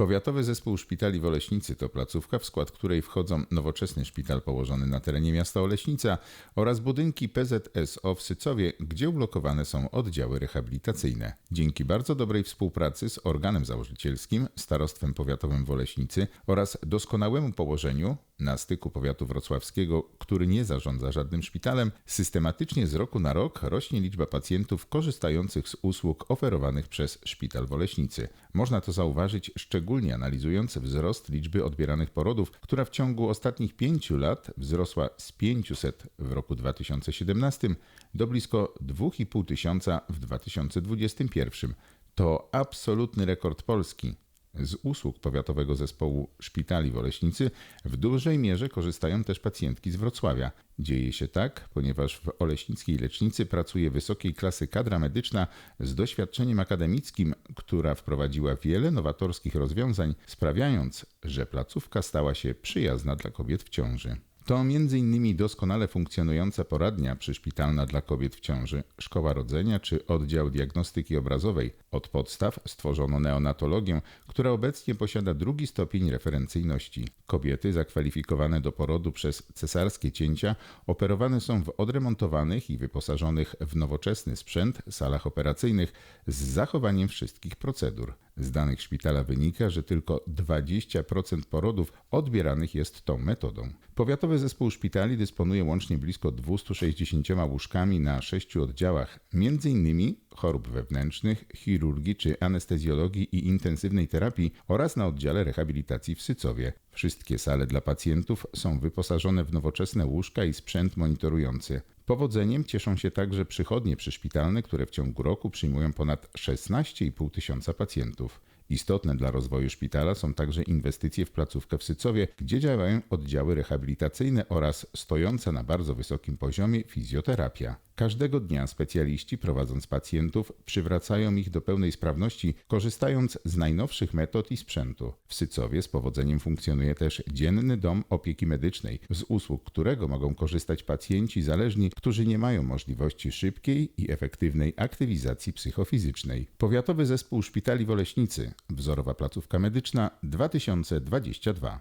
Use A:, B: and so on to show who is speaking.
A: Powiatowy Zespół Szpitali w Oleśnicy to placówka, w skład której wchodzą nowoczesny szpital położony na terenie miasta Oleśnica oraz budynki PZSO w Sycowie, gdzie ulokowane są oddziały rehabilitacyjne. Dzięki bardzo dobrej współpracy z organem założycielskim, Starostwem Powiatowym w Oleśnicy oraz doskonałemu położeniu na styku powiatu wrocławskiego, który nie zarządza żadnym szpitalem, systematycznie z roku na rok rośnie liczba pacjentów korzystających z usług oferowanych przez szpital w Oleśnicy. Można to zauważyć szczególnie analizując wzrost liczby odbieranych porodów, która w ciągu ostatnich pięciu lat wzrosła z 500 w roku 2017 do blisko 2,5 tysiąca w 2021. To absolutny rekord Polski. Z usług Powiatowego Zespołu Szpitali w Oleśnicy w dużej mierze korzystają też pacjentki z Wrocławia. Dzieje się tak, ponieważ w Oleśnickiej Lecznicy pracuje wysokiej klasy kadra medyczna z doświadczeniem akademickim, która wprowadziła wiele nowatorskich rozwiązań, sprawiając, że placówka stała się przyjazna dla kobiet w ciąży. To m.in. doskonale funkcjonująca poradnia przyszpitalna dla kobiet w ciąży, szkoła rodzenia czy oddział diagnostyki obrazowej. Od podstaw stworzono neonatologię, która obecnie posiada drugi stopień referencyjności. Kobiety zakwalifikowane do porodu przez cesarskie cięcia operowane są w odremontowanych i wyposażonych w nowoczesny sprzęt salach operacyjnych z zachowaniem wszystkich procedur. Z danych szpitala wynika, że tylko 20% porodów odbieranych jest tą metodą. Powiatowy Zespół Szpitali dysponuje łącznie blisko 260 łóżkami na sześciu oddziałach, m.in. chorób wewnętrznych, chirurgii czy anestezjologii i intensywnej terapii oraz na oddziale rehabilitacji w Sycowie. Wszystkie sale dla pacjentów są wyposażone w nowoczesne łóżka i sprzęt monitorujący. Powodzeniem cieszą się także przychodnie przyszpitalne, które w ciągu roku przyjmują ponad 16,5 tysiąca pacjentów. Istotne dla rozwoju szpitala są także inwestycje w placówkę w Sycowie, gdzie działają oddziały rehabilitacyjne oraz stojąca na bardzo wysokim poziomie fizjoterapia. Każdego dnia specjaliści prowadząc pacjentów przywracają ich do pełnej sprawności, korzystając z najnowszych metod i sprzętu. W Sycowie z powodzeniem funkcjonuje też dzienny dom opieki medycznej, z usług którego mogą korzystać pacjenci zależni, którzy nie mają możliwości szybkiej i efektywnej aktywizacji psychofizycznej. Powiatowy Zespół Szpitali w Oleśnicy, wzorowa placówka medyczna 2022.